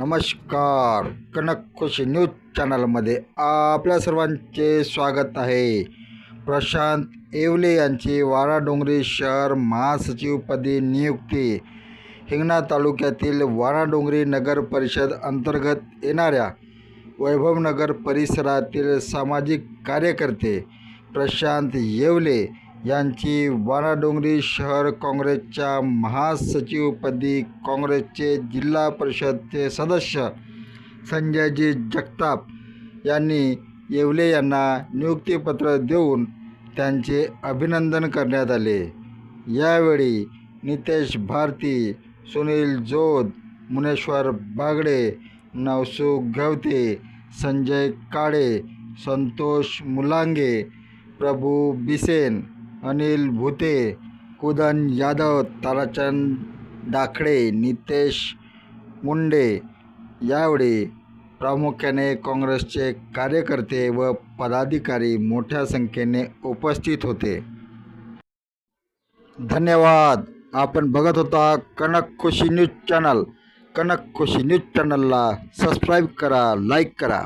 नमस्कार. कनक खुशी न्यूज चॅनलमध्ये आपल्या सर्वांचे स्वागत आहे. प्रशांत येवले यांची वाराडोंगरी शहर महासचिवपदी नियुक्ती. हिंगणा तालुक्यातील वाराडोंगरी नगर परिषद अंतर्गत येणाऱ्या वैभवनगर परिसरातील सामाजिक कार्यकर्ते प्रशांत येवले यांची वानाडोंगरी शहर काँग्रेसच्या महासचिवपदी काँग्रेसचे जिल्हा परिषदचे सदस्य संजयजी जगताप यांनी येवले यांना नियुक्तीपत्र देऊन त्यांचे अभिनंदन करण्यात आले. यावेळी नितेश भारती सुनील जोध मुनेश्वर बागडे नवसुख गवते संजय काळे संतोष मुलांगे प्रभू बिसेन अनिल भुते कुदन यादव ताराचंद दाखडे नितेश मुंडे यावेळी प्रामुख्याने काँग्रेसचे कार्यकर्ते व पदाधिकारी मोठ्या संख्येने उपस्थित होते. धन्यवाद. आपण बघत होता Kanak Khushi news channel. Kanak Khushi news चॅनलला सबस्क्राईब करा लाईक करा.